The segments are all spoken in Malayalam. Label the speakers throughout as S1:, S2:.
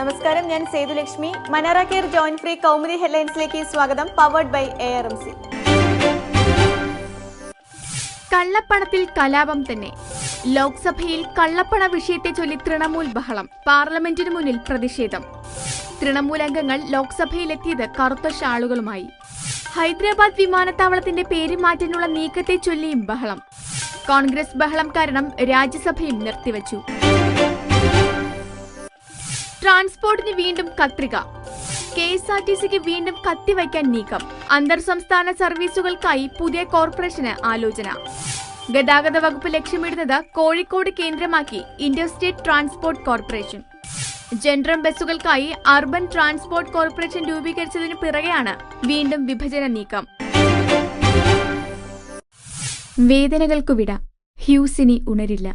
S1: നമസ്കാരം ഞാൻ Sethulakshmi Manara care joint free Kaumudi ഹെഡ്ലൈൻസിലേക്ക് സ്വാഗതം powered by A R M C
S2: കള്ളപ്പണത്തിൽ കലാപം തന്നെ. ലോക്സഭയിൽ കള്ളപ്പണ വിഷയത്തെ ചൊല്ലി തൃണമൂൽ ബഹളം പാർലമെന്റിനു മുന്നിൽ പ്രതിഷേധം. തൃണമൂൽ അംഗങ്ങൾ ലോക്സഭയിലെത്തിയത് കറുത്ത ഷാളുകളുമായി. ഹൈദരാബാദ് വിമാനത്താവളത്തിന്റെ പേര് മാറ്റാനുള്ള നീക്കത്തെ ചൊല്ലിയും ബഹളം. കോൺഗ്രസ് ബഹളം കാരണം രാജ്യസഭയും നിർത്തിവച്ചു. ട്രാൻസ്പോർട്ടിന് വീണ്ടും കത്രിക. കെ എസ് ആർ ടി സിക്ക് വീണ്ടും കത്തിവയ്ക്കാൻ നീക്കം. അന്തർ സംസ്ഥാന സർവീസുകൾക്കായി പുതിയ കോർപ്പറേഷന് ആലോചന. ഗതാഗത വകുപ്പ് ലക്ഷ്യമിടുന്നത് കോഴിക്കോട് കേന്ദ്രമാക്കി ഇന്റർസ്റ്റേറ്റ് ട്രാൻസ്പോർട്ട് കോർപ്പറേഷൻ. ജനറൽ ബസ്സുകൾക്കായി അർബൻ ട്രാൻസ്പോർട്ട് കോർപ്പറേഷൻ രൂപീകരിച്ചതിനു പിറകെയാണ് വീണ്ടും വിഭജന നീക്കം. വേദനകൾക്കു വിട ഹ്യൂസിനി ഉണരില്ല.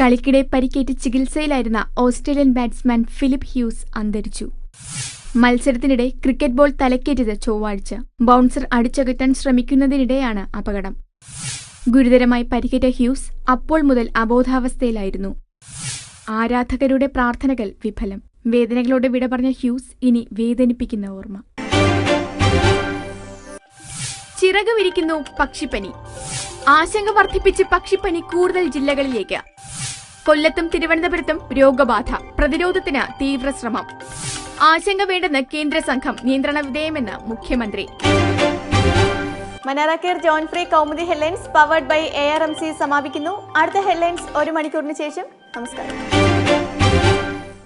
S2: കളിക്കിടെ പരിക്കേറ്റ് ചികിത്സയിലായിരുന്ന ഓസ്ട്രേലിയൻ ബാറ്റ്സ്മാൻ ഫിലിപ്പ് ഹ്യൂസ് അന്തരിച്ചു. മത്സരത്തിനിടെ ക്രിക്കറ്റ് ബോൾ തലക്കേറ്റത് ചൊവ്വാഴ്ച. ബൗൺസർ അടിച്ചകറ്റാൻ ശ്രമിക്കുന്നതിനിടെയാണ് അപകടം. ഗുരുതരമായി പരിക്കേറ്റ ഹ്യൂസ് അപ്പോൾ മുതൽ അബോധാവസ്ഥയിലായിരുന്നു. ആരാധകരുടെ പ്രാർത്ഥനകൾ വിഫലം. വേദനകളോടെ വിട പറഞ്ഞ ഹ്യൂസ് ഇനി വേദനിപ്പിക്കുന്ന ഓർമ്മ. ചിറക് വിരിക്കുന്നു പക്ഷിപ്പനി. ആശങ്ക വർദ്ധിപ്പിച്ച് പക്ഷിപ്പനി കൂടുതൽ ജില്ലകളിലേക്ക്. കൊല്ലത്തും തിരുവനന്തപുരത്തും രോഗബാധ. പ്രതിരോധത്തിന് തീവ്ര ശ്രമം. ആശങ്ക വേണ്ടെന്ന് കേന്ദ്ര സംഘം നിയന്ത്രണ വിധേയമെന്ന് മുഖ്യമന്ത്രി.
S1: Manara joint free Kaumudi headlines powered by A R M C സമാപിക്കുന്നു. അടുത്ത ഹെഡ്ലൈൻസ് ഒരു മണിക്കൂറിന് ശേഷം. നമസ്കാരം.